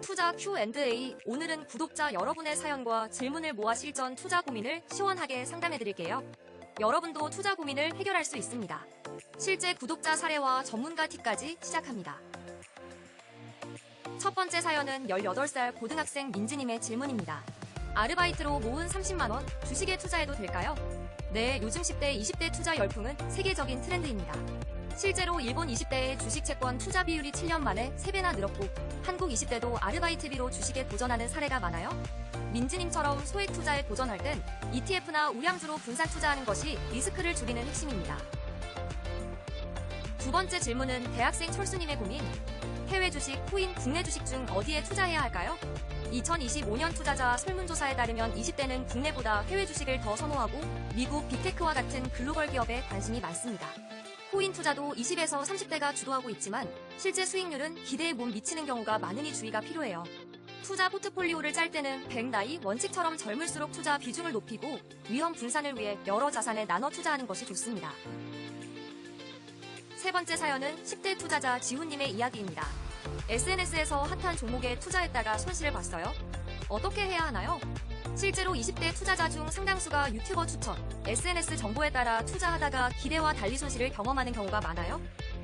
투자 Q&A 오늘은 구독자 여러분의 사연과 질문을 모아 실전 투자 고민을 시원하게 상담해 드릴게요. 여러분도 투자 고민을 해결할 수 있습니다. 실제 구독자 사례와 전문가 팁까지 시작합니다. 첫 번째 사연은 18살 고등학생 민지님의 질문입니다. 아르바이트로 모은 30만원 주식에 투자해도 될까요? 네, 요즘 10대, 20대 투자 열풍은 세계적인 트렌드입니다. 실제로 일본 20대의 주식 채권 투자 비율이 7년 만에 3배나 늘었고 한국 20대도 아르바이트비로 주식에 도전하는 사례가 많아요. 민지님처럼 소액 투자에 도전할 땐 ETF나 우량주로 분산 투자하는 것이 리스크를 줄이는 핵심입니다. 두 번째 질문은 대학생 철수님의 고민. 해외 주식, 코인, 국내 주식 중 어디에 투자해야 할까요? 2025년 투자자 설문조사에 따르면 20대는 국내보다 해외 주식을 더 선호하고 미국 빅테크와 같은 글로벌 기업에 관심이 많습니다. 코인 투자도 20에서 30대가 주도하고 있지만 실제 수익률은 기대에 못 미치는 경우가 많으니 주의가 필요해요. 투자 포트폴리오를 짤 때는 100 나이 원칙처럼 젊을수록 투자 비중을 높이고 위험 분산을 위해 여러 자산에 나눠 투자하는 것이 좋습니다. 세 번째 사연은 10대 투자자 지훈님의 이야기입니다. SNS에서 핫한 종목에 투자했다가 손실을 봤어요. 어떻게 해야 하나요? 실제로 20대 투자자 중 상당수가 유튜버 추천, SNS 정보에 따라 투자하다가 기대와 달리 손실을 경험하는 경우가 많아요.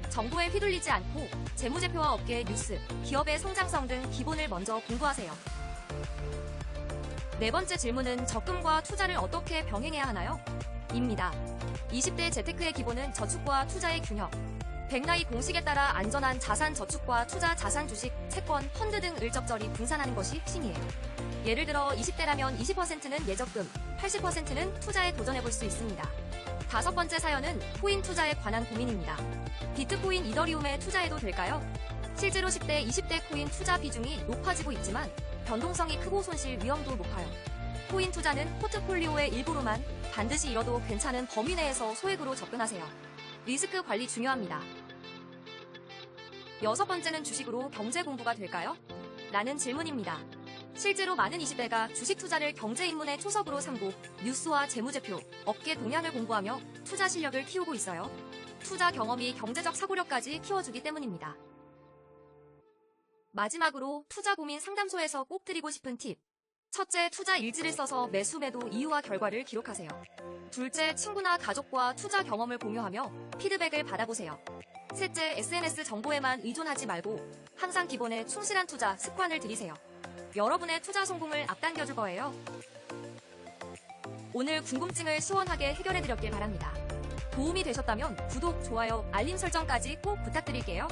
정보에 휘둘리지 않고 재무제표와 업계 뉴스, 기업의 성장성 등 기본을 먼저 공부하세요. 네 번째 질문은 적금과 투자를 어떻게 병행해야 하나요? 입니다. 20대 재테크의 기본은 저축과 투자의 균형. 백나이 공식에 따라 안전한 자산 저축과 투자 자산 주식, 채권, 펀드 등 을 적절히 분산하는 것이 핵심이에요. 예를 들어 20대라면 20%는 예적금, 80%는 투자에 도전해볼 수 있습니다. 다섯 번째 사연은 코인 투자에 관한 고민입니다. 비트코인 이더리움에 투자해도 될까요? 실제로 10대, 20대 코인 투자 비중이 높아지고 있지만 변동성이 크고 손실 위험도 높아요. 코인 투자는 포트폴리오의 일부로만 반드시 잃어도 괜찮은 범위 내에서 소액으로 접근하세요. 리스크 관리 중요합니다. 여섯 번째는 주식으로 경제 공부가 될까요? 라는 질문입니다. 실제로 많은 20대가 주식 투자를 경제 입문의 초석으로 삼고 뉴스와 재무제표, 업계 동향을 공부하며 투자 실력을 키우고 있어요. 투자 경험이 경제적 사고력까지 키워주기 때문입니다. 마지막으로 투자 고민 상담소에서 꼭 드리고 싶은 팁. 첫째, 투자 일지를 써서 매수 매도 이유와 결과를 기록하세요. 둘째, 친구나 가족과 투자 경험을 공유하며 피드백을 받아보세요. 셋째, SNS 정보에만 의존하지 말고 항상 기본에 충실한 투자 습관을 들이세요. 여러분의 투자 성공을 앞당겨줄 거예요. 오늘 궁금증을 시원하게 해결해드렸길 바랍니다. 도움이 되셨다면 구독, 좋아요, 알림 설정까지 꼭 부탁드릴게요.